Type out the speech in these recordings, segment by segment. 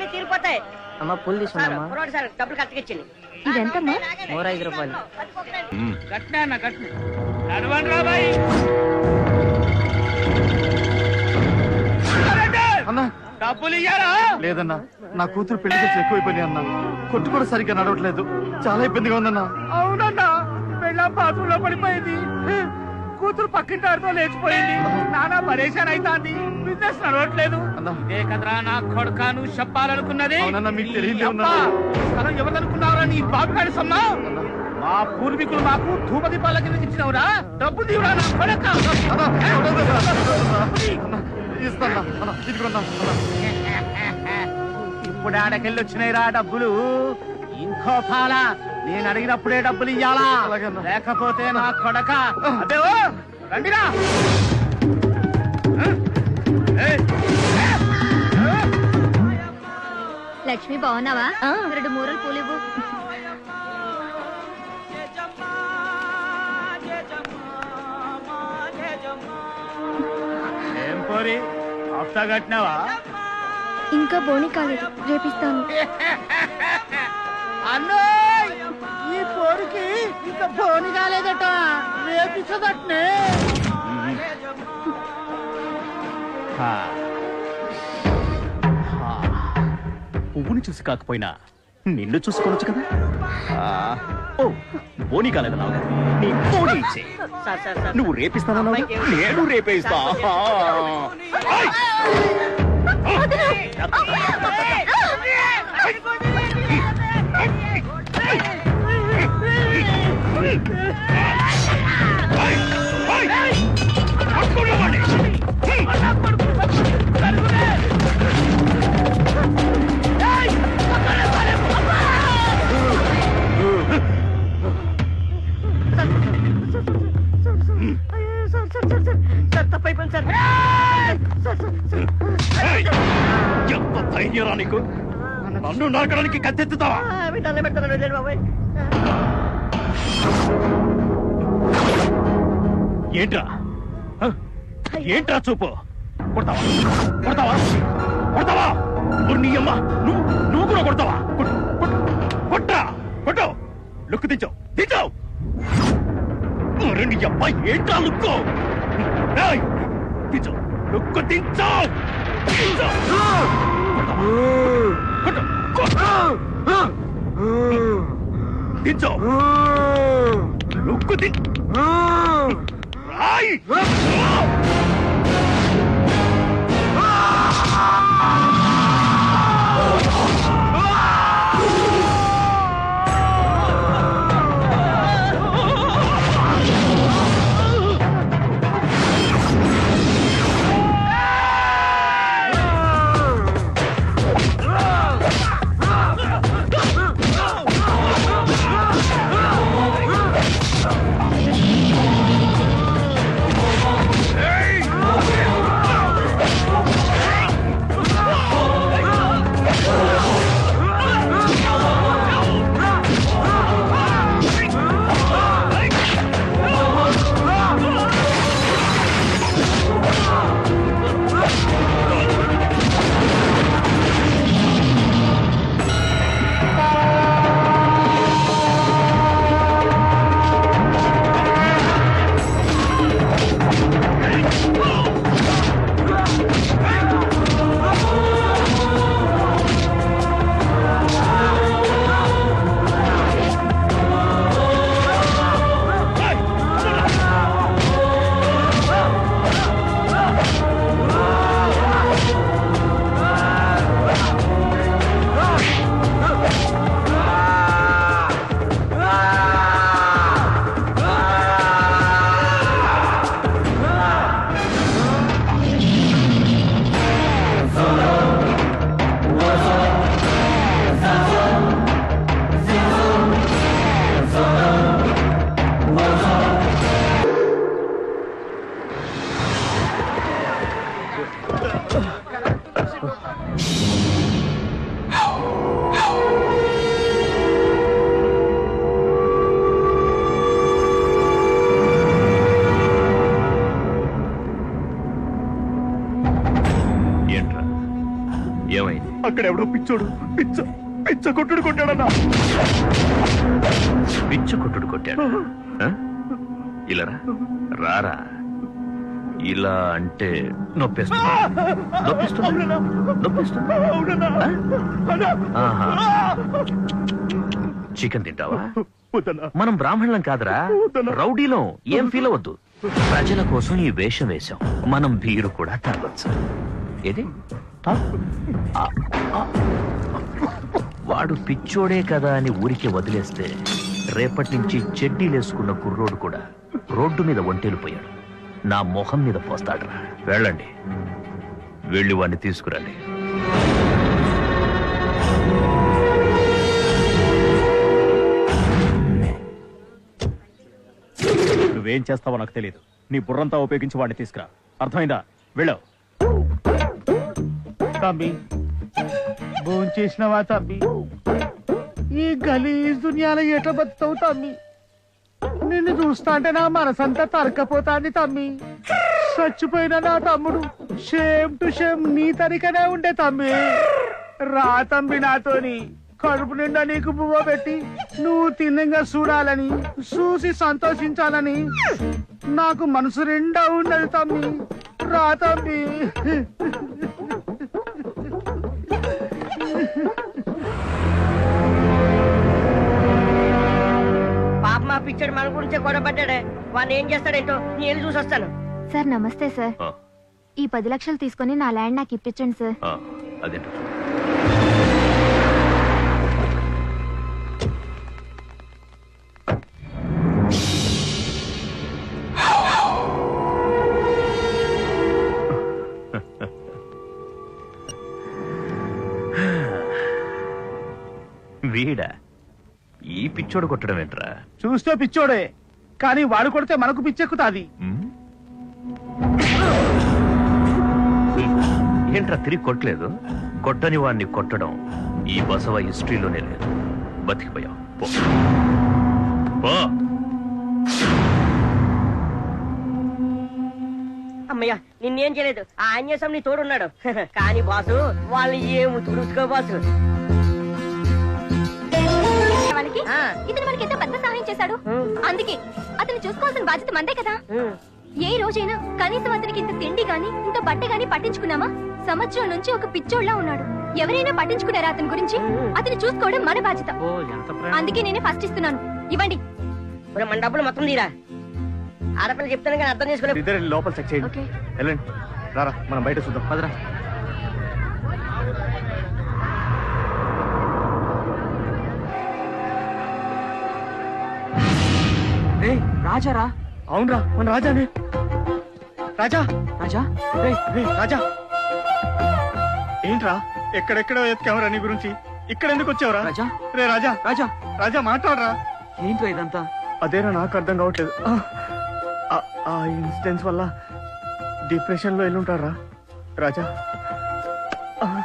నీ తీరిపోతాయి. అమ్మ పూలు సార్ తీసుకున్నామ్మా కుర్రోడు సార్ డబ్బులు కరెక్ట్గా ఇచ్చింది ఇదెంతమ్మా నూర ఐదు రూపాయలు. కట్నా అన్న కట్న? నడవండి రా బాయ్ అన్నా. డబ్బులు ఇయ్యారా? లేదన్నా నా కూతురు పెళ్ళి ఖర్చు ఎక్కువైపోయినాయి అన్నా. కొట్టు కూడా సరిగ్గా నడవట్లేదు. చాలా ఇబ్బందిగా ఉందన్నా. అవునన్నా పెళ్ళ బాత్రూమ్లో పడిపోయింది. కూతురు పక్కింటి ఆడితో లేచిపోయింది నానా పరేషాన్ అవుతాంది బిజినెస్ నడవట్లేదు. ఇదే కదరా నా కొడుక నువ్వు చెప్పాలనుకున్నది స్థలం ఎవరిదనుకున్నావురా నీ బాబుగాడి సొమ్మ మా పూర్వీకులు మాకు ధూపదీపాల కింద ఇచ్చినవురా డబ్బు తీవురా నా కొడక. ఇప్పుడు ఆడకెళ్ళి వచ్చినాయిరా డబ్బులు ఇంకో పాల నేను అడిగినప్పుడే డబ్బులు ఇయ్యాలా. లేకపోతే నా కొడక. అదే రండిరా. లక్ష్మి బాగున్నావా? రెండు మూరలు పూలు ఇవ్వు ఏం పోరి? హఫ్తా కట్టినావా? ఇంకా బోని కాలేదు. రేపిస్తాను. అన్నోయ్ ఈ పోరికి ఇంకా ఫోన్ కాలేదట రేపిచ్చదట్నే పువ్వుని చూసి కాకపోయినా నిన్ను చూసుకోవచ్చు కదా? ఆ, ఓ బోని కాలేదు నాన్న. నీ బోని ఇచ్చే. నువ్వు రేపిస్తానన్నా నేను రేపేస్తా. ధైర్యరా నీకు? నన్ను నాకడానికి కత్తెత్తుతావా? ఏంట్రా? ఏంట్రా చూపు? కొడతావా? కొడతావా? కొడతావా? నీ అమ్మ నువ్వు నువ్వు కూడా కొడతావా? కొట్టు, కొట్టు, కొట్టరా కొట్టు. లుక్కు దించావు దించావు మరి నీ అమ్మాయి ఏంట్రా లుక్కు! దించావు లుక్కు దించావు దించావు. దించావు లుక్కు దిం రాయ్. ఏంట్రా? ఏమైంది? అక్కడ ఎవడో పిచ్చోడు. పిచ్చ పిచ్చ కొట్టుడు కొట్టాడన్నా. పిచ్చు కొట్టుడు కొట్టాడు? ఇలా రా. రారా. ఇలా అంటే. చికెన్ తింటావా? మనం బ్రాహ్మణులం కాదురా. రౌడీలం. ఏం ఫీల్ అవ్వద్దు. ప్రజల కోసం ఈ వేషం వేశాం. మనం బీరు కూడా తాగొచ్చు. ఏది? వాడు పిచ్చోడే కదా అని ఊరికే వదిలేస్తే రేపటి నుంచి చెడ్డీలేసుకున్న కుర్రోడు కూడా రోడ్డు మీద ఒంటేలిపోయాడు. నా మొహం మీద పోస్తాడురా. వెళ్ళండి. వెళ్ళి వాడిని తీసుకురండి. నువ్వేం చేస్తావో నాకు తెలియదు నీ బుర్రంతా ఉపయోగించి వాడిని తీసుకురా. అర్థమైందా? వెళ్ళావు. తమ్మి. భోజనం చేసినవా తమ్మి? ఈ గలీజ్ దునియాలో ఎట్లా బతుకుతావు తమ్మి? నిన్ను చూస్తా అంటే నా మనసంతా తరకపోతాంది తమ్మి. చచ్చిపోయిన నా తమ్ముడు షేమ్ టు షేమ్ నీ తరికనే ఉండే తమ్మి. రా తమ్మి నాతోని. కడుపు నిండా నీకు పువ్వ పెట్టి నువ్వు తిన్నంగా చూడాలని చూసి సంతోషించాలని నాకు మనసు నిండా ఉన్నది తమ్మి. రా తమ్మి. పిచ్చాడు మన గురించే గొడవ పడ్డాడే. వాడిని ఏం చేస్తాడేంటో నేను చూసి వస్తాను. సార్ నమస్తే సార్. ఆ, ఈ పది లక్షలు తీసుకొని నా ల్యాండ్ నాకు ఇప్పించండి సార్. ఆ, అదేంటో. వీడా? పిచ్చోడు కొట్టడం ఏంట్రా చూస్తే పిచ్చోడే కానీ వాడు కొడితే మనకు పిచ్చెక్కుతాది. ఉమ్? ఏంట్రా తిరిగి కొట్టలేదు? కొట్టని వాడిని కొట్టడం ఈ బసవ హిస్టరీలోనే లేదు. బతికిపోయావు పో. పో. అమ్మయ్య నిన్నేం చేయలేదు? ఆ ఆంజనేయం నీ తోడున్నాడు. కానీ బాసు వాళ్ళు ఏమి తుడుచుకో బాసు? ఆ. ఇతను మనకి ఎంత పెద్ద సహాయం చేశాడు. అందుకే అతను చూసుకోవాల్సిన బాధ్యత మందే కదా. ఏ రోజైనా కనీసం అతనికి ఇంత తిండి గాని ఇంత బట్ట గాని పట్టించుకున్నామా? సంవత్సరం నుంచి ఒక పిచ్చోళ్ళ ఉన్నాడు. ఎవరైనా పట్టించుకున్నారా అతని గురించి? అతను చూసుకోవడం మన బాధ్యత. అందుకే నేనే ఫస్ట్ ఇస్తున్నాను. ఇవ్వండి. మన డబ్బులు మొత్తం తీరా? ఆడపిల్ల చెప్తాను కానీ అర్థం చేసుకోలేదు లోపల చెక్ చేయండి. రారా మనం బయట చూద్దాం. పదరా. రాజారా? అవునరా మన రాజానే. రాజా. రాజా? రేయ్, రేయ్, రాజా. ఏంట్రా ఎక్కడెక్కడ ఎత్తుకావరా నీ గురించి? ఇక్కడ ఎందుకు వచ్చావురా? రాజా? రే రాజా. రాజా. రాజా మాట్లాడరా. ఏంటో ఇదంతా? అదేరా నాకు అర్థం కావట్లేదు. ఆ, ఆ- ఆ ఇన్సిడెంట్స్ వల్ల డిప్రెషన్లో వెళ్ళుంటారా రాజా. ఆ,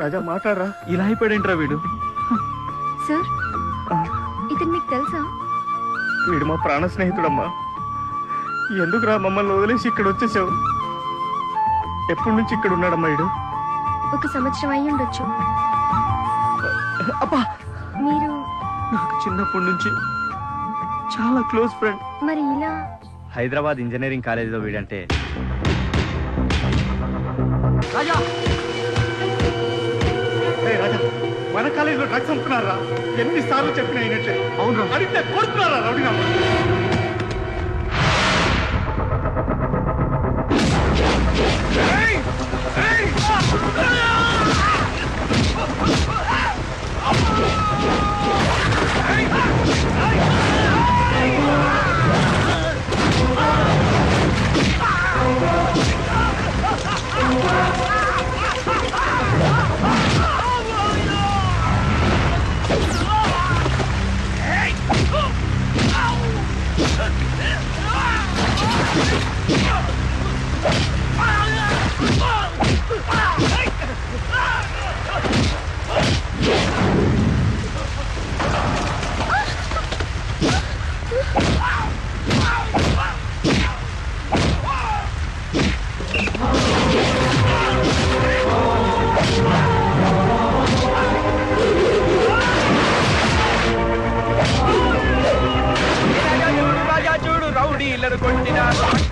రాజా మాట్లాడరా. ఇలా అయిపోయాడేంట్రా వీడు? సార్. ఆ, ఇతను మీకు తెలుసా? వీడు మా ప్రాణ స్నేహితుడమ్మా. ఎందుకురా మమ్మల్ని వదిలేసి ఇక్కడ వచ్చేసావు? ఎప్పటి నుంచి ఇక్కడ ఉన్నాడమ్మా వీడు? ఒక సంవత్సరం అయి ఉండొచ్చు. అబ్బా! మీరు నాకు చిన్నప్పటి నుంచి చాలా క్లోజ్ ఫ్రెండ్. మరి ఇలా? హైదరాబాద్ ఇంజనీరింగ్ కాలేజీలో వీడంటే రాజా! రాజా! మన కాలేజీలో డ్రగ్స్ అమ్ముతున్నారా? ఎన్ని సార్లు చెప్పిన అయినట్లే అవును అడిగితే కొడుతున్నారా రౌడీ ఆ Yeah!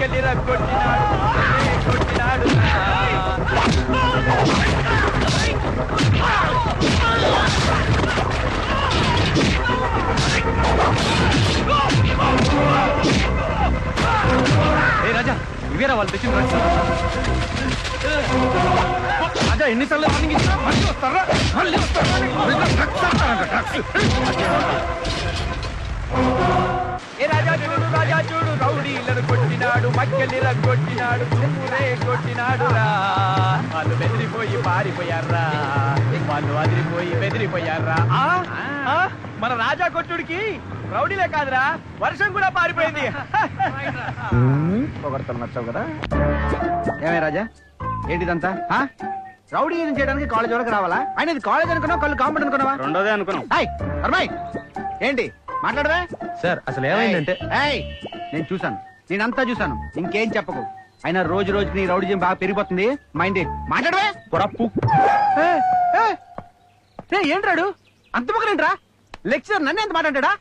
తీసుకెళ్ళి రగ్గొట్టినాడు కొట్టినాడు ఏ రాజా ఇవేరా వాళ్ళు తెచ్చిన డ్రగ్స్ రాజా ఎన్నిసార్లు వార్నింగ్ ఇచ్చినా మళ్ళీ వస్తారా మళ్ళీ వస్తారా డ్రగ్స్ అంటారంట డ్రగ్స్ ఏ రాజా చూడు రాజా చూడు. రౌడీలను కొట్టినాడు మక్కెలి కొట్టినాడు తుమ్మురే కొట్టినాడు రా. వాళ్ళు బెదిరిపోయి పారిపోయారా వాళ్ళు అదిరిపోయి బెదిరిపోయారా ఆ? ఆ? మన రాజా కొట్టుడికి రౌడీలే కాదురా వర్షం కూడా పారిపోయింది. పొగడతలు నచ్చావు కదా. ఏమే రాజా? ఏంటిదంతా? రౌడీ ఏం చేయడానికి కాలేజ్ వరకు రావాలా? ఆయన ఇది కాలేజ్ అనుకున్నావు కళ్ళు కాంపౌండ్ అనుకున్నావా? రెండోదే అనుకున్నాం. హాయ్ అర్మాయ్ ఏంటి మాట్లాడవే? సార్ అసలు ఏయ్, నేను చూసాను నేనంతా చూసాను ఇంకేం చెప్పకు. అయినా రోజు రోజుకి నీ రౌడీ బాగా పెరిగిపోతుంది. మైండ్ మాట్లాడవే. పొరప్పు. ఏంట్రాడు? అంత మొక్కలేంట్రా? లెక్చర్ నన్ను ఎంత మాట్లాడా